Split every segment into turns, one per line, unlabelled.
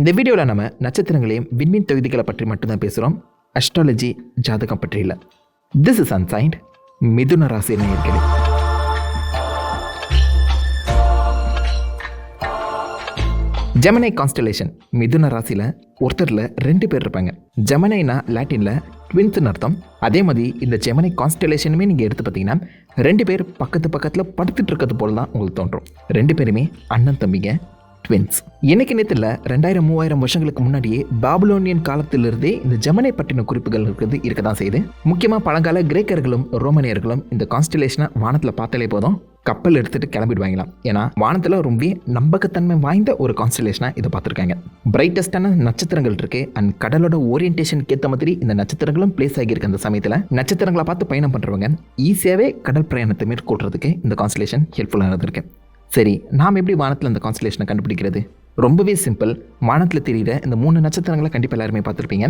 இந்த வீடியோவில் நம்ம நட்சத்திரங்களையும் விண்மீன் தொகுதிகளை பற்றி மட்டும்தான் பேசுகிறோம் அஸ்ட்ராலஜி ஜாதகம் பற்றி இல்லை. திஸ் இஸ் அன்சைன்ட் மிதுன ராசி நேயர்களே. ஜெமனை கான்ஸ்டலேஷன் மிதுன ராசியில் ஒருத்தரில் ரெண்டு பேர் இருப்பாங்க. ஜெமனைனா லாட்டினில் ட்வின்ஸ்னு அர்த்தம். அதே மாதிரி இந்த ஜெமனை கான்ஸ்டலேஷனுமே நீங்கள் எடுத்து பார்த்தீங்கன்னா ரெண்டு பேர் பக்கத்து பக்கத்தில் படுத்துட்டு இருக்கிறது போல தான் உங்களுக்கு தோன்றும். ரெண்டு பேருமே அண்ணன் தம்பிங்க. ட்வின்ஸ் இன்னைக்கு நேரத்தில் ரெண்டாயிரம் மூவாயிரம் வருஷங்களுக்கு முன்னாடியே பாபுலோனியன் காலத்திலிருந்தே இந்த ஜமனை பற்றின குறிப்புகள் இருக்கிறது இருக்க தான் செய்யுது. முக்கியமாக பழங்கால கிரேக்கர்களும் ரோமனியர்களும் இந்த கான்ஸ்டலேஷனை வானத்தில் பார்த்தாலே போதும் கப்பல் எடுத்துட்டு கிளம்பிடுவாங்களாம் ஏன்னா வானத்தில் ரொம்ப நம்பகத்தன்மை வாய்ந்த ஒரு கான்ஸ்டலேஷனாக இதை பார்த்துருக்காங்க. பிரைட்டஸ்டான நட்சத்திரங்கள் இருக்கு அண்ட் கடலோட ஓரியன்டேஷனுக்கு ஏற்ற மாதிரி இந்த நட்சத்திரங்களும் பிளேஸ் ஆகியிருக்கு அந்த சமயத்தில். நட்சத்திரங்களை பார்த்து பயணம் பண்ணுறவங்க ஈஸியாகவே கடல் பிரயாணத்தை மேற்கொள்றதுக்கு இந்த கான்ஸ்டலேஷன் ஹெல்ப்ஃபுல்லாக இருந்திருக்கு சரி நாம் எப்படி வானத்தில் அந்த கான்ஸ்டலேஷனை கண்டுபிடிக்கிறது? ரொம்பவே சிம்பிள் வானத்தில் தெரிகிற இந்த மூணு நட்சத்திரங்களை கண்டிப்பாக எல்லாருமே பார்த்துருப்பீங்க.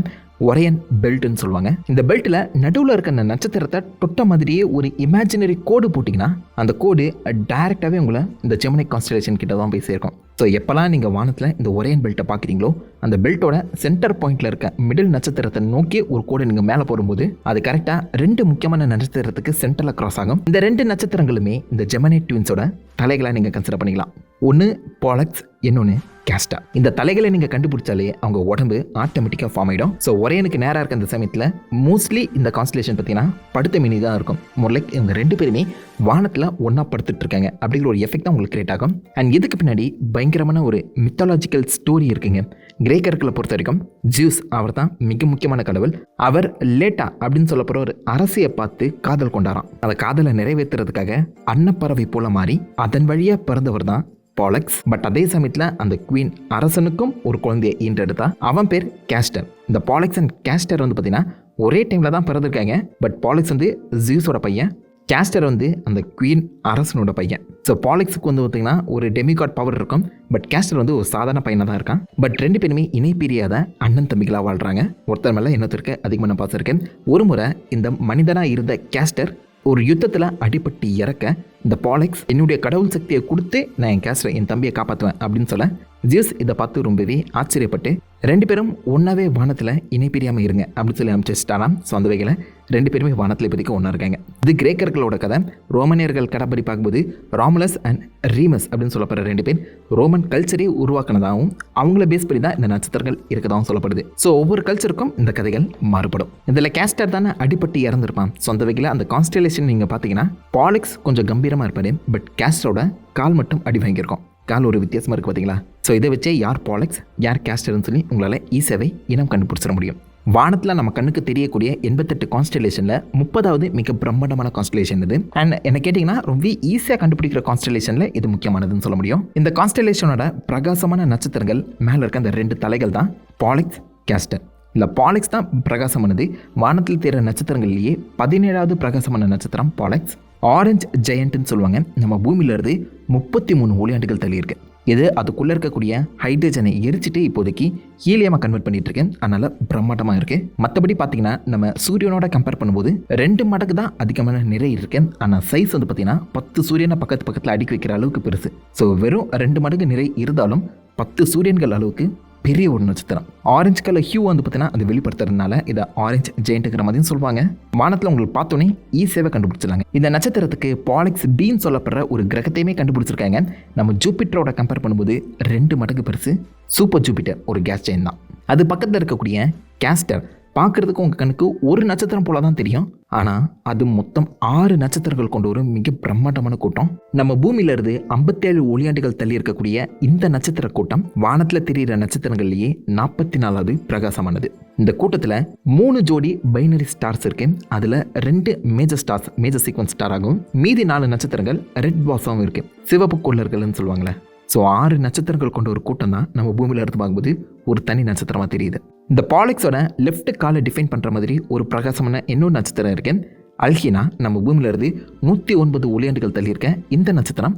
ஒரையன் பெல்ட்னு சொல்லுவாங்க. இந்த பெல்ட்டில் நடுவில் இருக்க அந்த நட்சத்திரத்தை தொட்ட மாதிரியே ஒரு இமேஜினரி கோடு போட்டிங்கன்னா அந்த கோடு டைரெக்டாகவே உங்களை இந்த ஜெமினி கான்ஸ்டலேஷன் கிட்ட தான் போய் சேர்க்கும். ஸோ எப்போல்லாம் நீங்கள் வானத்தில் இந்த ஒரையன் பெல்ட்டை பார்க்குறீங்களோ அந்த பெல்ட்டோட சென்டர் பாயிண்ட்டில் இருக்க மிடில் நட்சத்திரத்தை நோக்கி ஒரு கோடு நீங்கள் மேலே போடும்போது அது கரெக்டாக ரெண்டு முக்கியமான நட்சத்திரத்துக்கு சென்டரில் கிராஸ் ஆகும். இந்த ரெண்டு நட்சத்திரங்களுமே இந்த ஜெமனி ட்வின்ஸோட தலைகளை நீங்கள் கன்சிடர் பண்ணிக்கலாம். ஒன்று பாலக்ஸ் இன்னொன்று கேஸ்டா. இந்த தலைகளை நீங்கள் கண்டுபிடிச்சாலே அவங்க உடம்பு ஆட்டோமேட்டிக்காக ஃபார்ம் ஆகிடும் ஸோ ஒரேனுக்கு நேராக இருக்க அந்த சமயத்தில் மோஸ்ட்லி இந்த கான்ஸ்டலேஷன் பார்த்தீங்கன்னா படுத்த மினி தான் இருக்கும். லைக் இவங்க ரெண்டு பேருமே வானத்தில் ஒன்றா படுத்துட்டு இருக்காங்க. அப்படிங்கிற ஒரு எஃபெக்ட் தான் உங்களுக்கு கிரியேட் ஆகும். அண்ட் இதுக்கு பின்னாடி பயங்கரமான ஒரு மித்தாலஜிக்கல் ஸ்டோரி இருக்குங்க. கிரேக்கர்களை பொறுத்த வரைக்கும் ஜூஸ் அவர் தான் மிக முக்கியமான கடவுள். அவர் லேட்டா அப்படின்னு சொல்லப்படுற ஒரு அரசியை பார்த்து காதல் கொண்டாராம். அந்த காதலை நிறைவேற்றுறதுக்காக அன்னப்பறவை போல மாறி அதன் வழியாக பிறந்தவர் தான் பாலக்ஸ். பட் அதே சமயத்தில் அந்த குவீன் அரசனுக்கும் ஒரு குழந்தையை ஈன்றெடுத்தா அவன் பேர் கேஸ்டர் இந்த பாலக்ஸ் அண்ட் கேஸ்டர் வந்து பார்த்தீங்கன்னா ஒரே டைமில் தான் பிறந்திருக்காங்க. பட் பாலக்ஸ் வந்து ஜியூஸோட பையன். கேஸ்டர் வந்து அந்த குவீன் அரசனோட பையன். ஸோ பாலிக்ஸுக்கு வந்து பார்த்தீங்கன்னா ஒரு டெமிகாட் பவர் இருக்கும். பட் கேஸ்டர் வந்து ஒரு சாதாரண பையனாக தான் இருக்கான். பட் ரெண்டு பேருமே இணை பிரியாத அண்ணன் தம்பிகளாக வாழ்கிறாங்க ஒருத்தர் மேலே இன்னொருத்தருக்கு அதிகமான பாசம் இருக்கு. ஒரு முறை இந்த மனிதனாக இருந்த கேஸ்டர் ஒரு யுத்தத்தில் அடிபட்டு இறக்க இந்த பாலிக்ஸ் என்னுடைய கடவுள் சக்தியை கொடுத்து நான் என் கேஸ்டரை என் தம்பியை காப்பாற்றுவேன் அப்படின்னு சொல்ல ஜியஸ் இதை பார்த்து ரொம்பவே ஆச்சரியப்பட்டு ரெண்டு பேரும் ஒன்றாவே வானத்தில் இணை பிரியாமல் இருங்க அப்படின்னு சொல்லி அனுப்பிச்சிட்டாராம். ஸோ அந்த வகையில் ரெண்டு பேருமே வானத்தில் இப்போதைக்கு ஒன்றா இருக்காங்க. இது கிரேக்கர்களோட கதை. ரோமனியர்கள் கடப்படி பார்க்கும்போது ராமுலஸ் அண்ட் ரீமஸ் அப்படின்னு சொல்லப்படுற ரெண்டு பேர் ரோமன் கல்ச்சரே உருவாக்குனதாகவும் அவங்கள பேஸ் பண்ணி தான் இந்த நட்சத்திரங்கள் இருக்கதாகவும் சொல்லப்படுது. ஸோ ஒவ்வொரு கல்ச்சருக்கும் இந்த கதைகள் மாறுபடும். இதில் கேஸ்டர் தானே அடிப்பட்டு இறந்துருப்பான். ஸோ அந்த வகையில் அந்த கான்ஸ்டலேஷன் நீங்கள் பார்த்தீங்கன்னா பாலிக்ஸ் கொஞ்சம் கம்பீரமாக இருப்பார் பட் கேஸ்டரோட கால் மட்டும் அடி வாங்கியிருக்கோம். கால் ஒரு வித்தியாசமாக இருக்குது பார்த்தீங்களா ஸோ இதை வச்சே யார் பாலிக்ஸ் யார் கேஸ்டர்னு சொல்லி உங்களால் ஈஸியாகவே இனம் கண்டுபிடிச்சிட முடியும். வானத்தில் நம்ம கண்ணுக்கு தெரியக்கூடிய எண்பத்தெட்டு கான்ஸ்டலேஷனில் முப்பதாவது மிக பிரம்மாண்டமான கான்ஸ்டலேஷன் இது. அண்ட் என்ன கேட்டிங்கன்னா ரொம்ப ஈஸியாக கண்டுபிடிக்கிற கான்ஸ்டலேஷனில் இது முக்கியமானதுன்னு சொல்ல முடியும். இந்த கான்ஸ்டலேஷனோட பிரகாசமான நட்சத்திரங்கள் மேலே இருக்க அந்த ரெண்டு தலைகள் தான் பாலிக்ஸ் கேஸ்டர் இல்லை பாலிக்ஸ் தான் பிரகாசமானது. வானத்தில் தேர நட்சத்திரங்கள்லேயே பதினேழாவது பிரகாசமான நட்சத்திரம் பாலிக்ஸ் ஆரஞ்சு ஜெயண்ட்னு சொல்லுவாங்க. நம்ம பூமியிலேருந்து முப்பத்தி மூணு ஒளியாண்டுகள் தள்ளியிருக்கு. இது அதுக்குள்ளே இருக்கக்கூடிய ஹைட்ரஜனை எரிச்சிட்டு இப்போதைக்கு ஹீலியமாக கன்வெர்ட் பண்ணிட்டு இருக்கேன் அதனால் பிரம்மாண்டமாக இருக்குது மற்றபடி பார்த்தீங்கன்னா நம்ம சூரியனோட கம்பேர் பண்ணும்போது ரெண்டு மடங்கு தான் அதிகமான நிறை இருக்கு. ஆனால் சைஸ் வந்து பார்த்தீங்கன்னா பத்து சூரியனை பக்கத்து பக்கத்தில் அடுக்கி வைக்கிற அளவுக்கு பெருசு. ஸோ வெறும் ரெண்டு மடங்கு நிறை இருந்தாலும் பத்து சூரியன்கள் அளவுக்கு பெரிய ஒரு நட்சத்திரம் ஆரஞ்சு கலர் ஹியூ வந்து பார்த்தீங்கன்னா அது வெளிப்படுத்துறதுனால இதை ஆரஞ்சு ஜெயிண்ட்டுங்கிற மாதிரியும் சொல்லுவாங்க. வானத்தில் உங்களுக்கு பார்த்தோன்னே ஈஸியாகவே கண்டுபிடிச்சிடலாங்க. இந்த நட்சத்திரத்துக்கு பாலிக்ஸ் பீன் சொல்லப்படுற ஒரு கிரகத்தையுமே கண்டுபிடிச்சிருக்காங்க. நம்ம ஜூபிட்டரோட கம்பேர் பண்ணும்போது ரெண்டு மடங்கு பெருசு. சூப்பர் ஜூபிட்டர் ஒரு கேஸ் செயின் தான். அது பக்கத்தில் இருக்கக்கூடிய கேஸ்டர் பார்க்குறதுக்கு உங்கள் கண்ணுக்கு ஒரு நட்சத்திரம் போல தான் தெரியும். ஆனால் அது மொத்தம் ஆறு நட்சத்திரங்கள் கொண்ட ஒரு மிக பிரம்மாண்டமான கூட்டம். நம்ம பூமியிலிருந்து ஐம்பத்தேழு ஒளியாண்டுகள் தள்ளி இருக்கக்கூடிய இந்த நட்சத்திர கூட்டம் வானத்தில் தெரிகிற நட்சத்திரங்கள்லேயே நாற்பத்தி நாலாவது பிரகாசமானது. இந்த கூட்டத்தில் மூணு ஜோடி பைனரி ஸ்டார்ஸ் இருக்கு. அதில் ரெண்டு major stars major sequence star ஆகும். மீதி நாலு நட்சத்திரங்கள் ரெட் பாஸாகவும் இருக்கு. சிவப்பு கொள்ளர்கள்னு சொல்லுவாங்களே ஸோ ஆறு நட்சத்திரங்கள் கொண்ட ஒரு கூட்டம் தான் நம்ம பூமியில் இருந்து பார்க்கும்போது ஒரு தனி நட்சத்திரமாக தெரியுது. இந்த பாலிக்ஸோட லெஃப்ட் காலை டிஃபைன் பண்ணுற மாதிரி ஒரு பிரகாசமான இன்னொரு நட்சத்திரம் இருக்குது அல்ஹினா நம்ம பூமியில இருந்து நூற்றி ஒன்பது ஒளியாண்டுகள் தள்ளியிருக்க இந்த நட்சத்திரம்.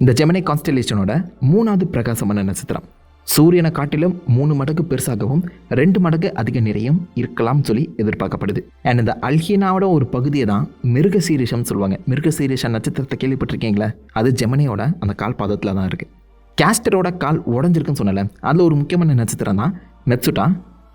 இந்த ஜெமினை கான்ஸ்டலேஷனோட மூணாவது பிரகாசமான நட்சத்திரம். சூரியனை காட்டிலும் மூணு மடங்கு பெருசாகவும் ரெண்டு மடங்கு அதிக நிறையும் இருக்கலாம்னு சொல்லி எதிர்பார்க்கப்படுது. அண்ட் இந்த அல்ஹீனாவோட ஒரு பகுதியை தான் மிருகசீரிஷம்னு சொல்லுவாங்க. மிருக சீரிஷம் நட்சத்திரத்தை கேள்விப்பட்டிருக்கீங்களா? அது ஜெமினியோட அந்த கால் பாதத்தில் தான் இருக்குது கேஸ்டரோட கால் உடஞ்சிருக்குன்னு சொன்னல அதில் ஒரு முக்கியமான நட்சத்திரம் தான் மெட்சுட்டா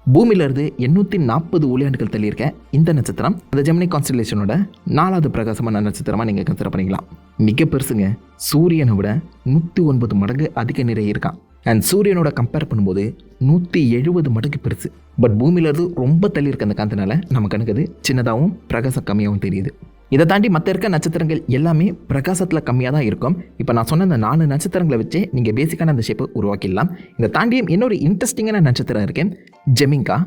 பூமியிலிருந்து எண்ணூற்றி நாற்பது ஒளியாண்டுகள் தள்ளியிருக்க இந்த நட்சத்திரம் அந்த ஜெமினி கான்ஸ்டலேஷனோட நாலாவது பிரகாசமான நட்சத்திரமாக நீங்கள் கன்சிடர் பண்ணிக்கலாம். மிக பெருசுங்க சூரியனை விட நூற்றி ஒன்பது மடங்கு அதிக நிறை இருக்கான் அண்ட் சூரியனோட கம்பேர் பண்ணும்போது நூற்றி எழுபது மடங்கு பெருசு. பட் பூமியிலேருந்து ரொம்ப தள்ளி இருக்க அந்த காந்தனால நம்ம கணக்கு அது சின்னதாகவும் பிரகாசம் கம்மியாகவும் தெரியுது. இதை தாண்டி மற்ற இருக்க நட்சத்திரங்கள் எல்லாமே பிரகாசத்தில் கம்மியாக தான் இருக்கும். இப்போ நான் சொன்ன இந்த நாலு நட்சத்திரங்களை வச்சு நீங்கள் பேசிக்கான அந்த ஷேப்பை உருவாக்கிடலாம். இதை தாண்டியும் இன்னொரு இன்ட்ரெஸ்டிங்கான நட்சத்திரம் இருக்குது ஜெமிங்கா.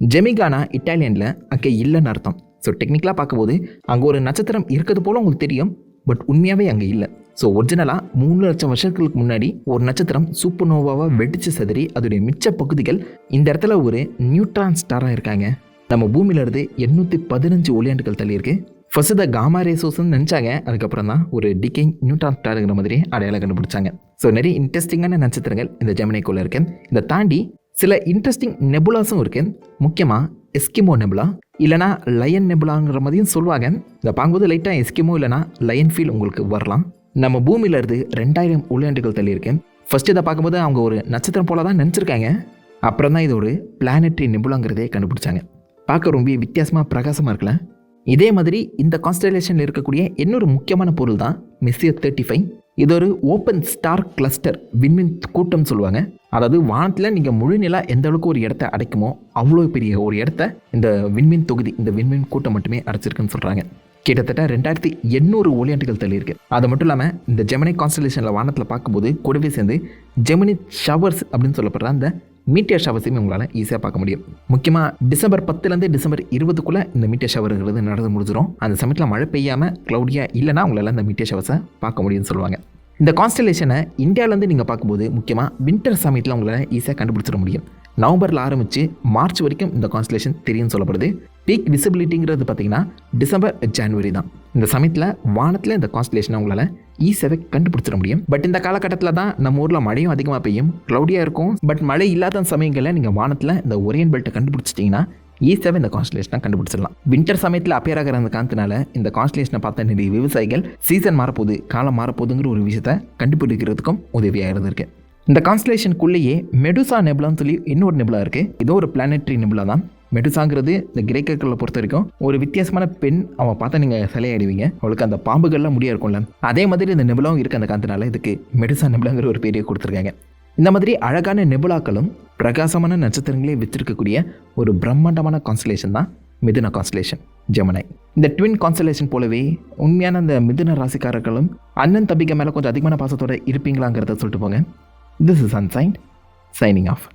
ஜெமிகானா இட்டாலியனில் அங்கே இல்லைன்னு அர்த்தம். ஸோ டெக்னிக்கலாக பார்க்கும்போது அங்கே ஒரு நட்சத்திரம் இருக்கிறது போல் உங்களுக்கு தெரியும் பட் உண்மையாகவே அங்கே இல்லை. ஸோ ஒரிஜினலாக மூணு லட்சம் வருஷங்களுக்கு முன்னாடி ஒரு நட்சத்திரம் சூப்பர் நோவாவாக வெடிச்சு செதறி அதோடைய மிச்ச பகுதிகள் இந்த இடத்துல ஒரு நியூட்ரான் ஸ்டாராக இருக்காங்க. நம்ம பூமியிலிருந்து எண்ணூற்றி பதினஞ்சு ஒளியாண்டுகள் தள்ளிருக்கு ஃபர்ஸ்ட் இந்த காமா ரேசோஸ்ன்னு நினச்சாங்க. அதுக்கப்புறம் தான் ஒரு டிக்கிங் நியூட்ரான் ஸ்டாருங்கிற மாதிரி அடையாளம் கண்டுபிடிச்சாங்க. ஸோ நிறைய இன்ட்ரெஸ்டிங்கான நட்சத்திரங்கள் இந்த ஜெமினிக்குள்ளே இருக்கு. இதை தாண்டி சில இன்ட்ரெஸ்டிங் நெபுலாஸும் இருக்கு. முக்கியமாக எஸ்கிமோ நெபுலா இல்லைனா லயன் நெபுலாங்கிற மாதிரியும் சொல்லுவாங்க. இதை பார்க்கும்போது லைட்டாக எஸ்கிமோ இல்லைனா லயன் ஃபீல் உங்களுக்கு வரலாம். நம்ம பூமியிலேருந்து ரெண்டாயிரம் உள்ளாண்டுகள் தள்ளி இருக்கு ஃபர்ஸ்ட் இதை பார்க்கும்போது அவங்க ஒரு நட்சத்திரம் போல தான் நினச்சிருக்காங்க. அப்புறம் தான் இது ஒரு பிளானட்ரி நெபுலாங்கிறதே கண்டுபிடிச்சாங்க. பார்க்க ரொம்ப வித்தியாசமாக பிரகாசமாக இருக்கல இதே மாதிரி இந்த கான்ஸ்டலேஷனில் இருக்கக்கூடிய இன்னொரு முக்கியமான பொருள் தான் மெஸ்ஸியர் தேர்ட்டி ஃபைவ் இது ஒரு ஓப்பன் ஸ்டார் கிளஸ்டர் விண்மின் கூட்டம் சொல்லுவாங்க. அதாவது வானத்தில் நீங்கள் முழு நிலா எந்த அளவுக்கு ஒரு இடத்த அடைக்குமோ அவ்வளோ பெரிய ஒரு இடத்த இந்த விண்மின் தொகுதி இந்த விண்மின் கூட்டம் மட்டுமே அடைச்சிருக்குன்னு சொல்கிறாங்க கிட்டத்தட்ட ரெண்டாயிரத்தி எண்ணூறு ஒளியாண்டுகள் தள்ளியிருக்கு. அது மட்டும் இல்லாமல் இந்த ஜெமினி கான்ஸ்டலேஷனில் வானத்தில் பார்க்கும்போது கூடவே சேர்ந்து ஜெமினி ஷவர்ஸ் அப்படின்னு சொல்லப்படுற அந்த மீட்டியர் ஷவர்ஸையும் உங்களால் ஈஸியாக பார்க்க முடியும். முக்கியமாக டிசம்பர் பத்துலேருந்து டிசம்பர் இருபதுக்குள்ளே இந்த மீட்டியர் ஷவருங்கிறது நடந்து முடிஞ்சிடும் அந்த சமயத்தில் மழை பெய்யாமல் க்ளவுடியாக இல்லைனா உங்களால் அந்த மீட்டியர் ஷவர்ஸை பார்க்க முடியும்னு சொல்லுவாங்க. இந்த கான்ஸ்டலேஷனை இந்தியாவிலேருந்து நீங்கள் பார்க்கும்போது முக்கியமாக வின்டர் சமயத்தில் உங்களால் ஈஸியாக கண்டுபிடிச்சிட முடியும். நவம்பரில் ஆரம்பித்து மார்ச் வரைக்கும் இந்த கான்ஸ்டலேஷன் தெரியும்னு சொல்லப்படுது. பீக் விசிபிலிட்டிங்கிறது பார்த்தீங்கன்னா டிசம்பர் ஜனவரி தான். இந்த சமயத்தில் வானத்தில் இந்த கான்ஸ்டலேஷனை உங்களால் ஈஸியாகவே கண்டுபிடிச்சிட முடியும். பட் இந்த காலகட்டத்தில் தான் நம்ம ஊரில் மழையும் அதிகமாக பெய்யும் க்ளவுடியாக இருக்கும். பட் மழை இல்லாத சமயங்களில் நீங்கள் வானத்தில் இந்த ஒரியன் பெல்ட்டை கண்டுபிடிச்சிட்டிங்கன்னா ஈஸியாகவே இந்த கான்ஸ்டலேஷனை கண்டுபிடிச்சிடலாம். வின்டர் சமயத்தில் அப்பியர் ஆகிற அந்த காந்தனால இந்த கான்ஸ்டலேஷனை பார்த்த நிறைய விவசாயிகள் சீசன் மாறப்போகுது காலம் மாறப்போகுதுங்கிற ஒரு விஷயத்தை கண்டுபிடிக்கிறதுக்கும் உதவியாக இருந்திருக்கு. இந்த கான்ஸ்டலேஷனுக்குள்ளேயே மெடுசா நெபுலான்னு சொல்லி இன்னொரு நெபுலா இருக்குது இதோ ஒரு பிளானட்ரி நெபுலா தான். மெடுசாங்கிறது இந்த கிரேக்கர்களை பொறுத்த வரைக்கும் ஒரு வித்தியாசமான பெண். அவன் பார்த்தா நீங்கள் சிலையாடுவீங்க அவளுக்கு அந்த பாம்புகள்லாம் முடியா இருக்கும்ல. அதே மாதிரி இந்த நெபுலாவும் இருக்குது அந்த காந்தனால இதுக்கு மெடுசா நெபுலாங்கிற ஒரு பேரையை கொடுத்துருக்காங்க. இந்த மாதிரி அழகான நெபுலாக்களும் பிரகாசமான நட்சத்திரங்களே வச்சிருக்கக்கூடிய ஒரு பிரம்மாண்டமான கான்ஸ்டலேஷன் தான் மிதுன கான்ஸ்டலேஷன் ஜெமனை இந்த ட்வின் கான்ஸ்டலேஷன் போலவே உண்மையான அந்த மிதுன ராசிக்காரர்களும் அண்ணன் தம்பிக்க மேலே கொஞ்சம் அதிகமான பாசத்தோட இருப்பீங்களாங்கிறத சொல்லிட்டு போங்க. திஸ் இஸ் அன்சைன் சைனிங் ஆஃப்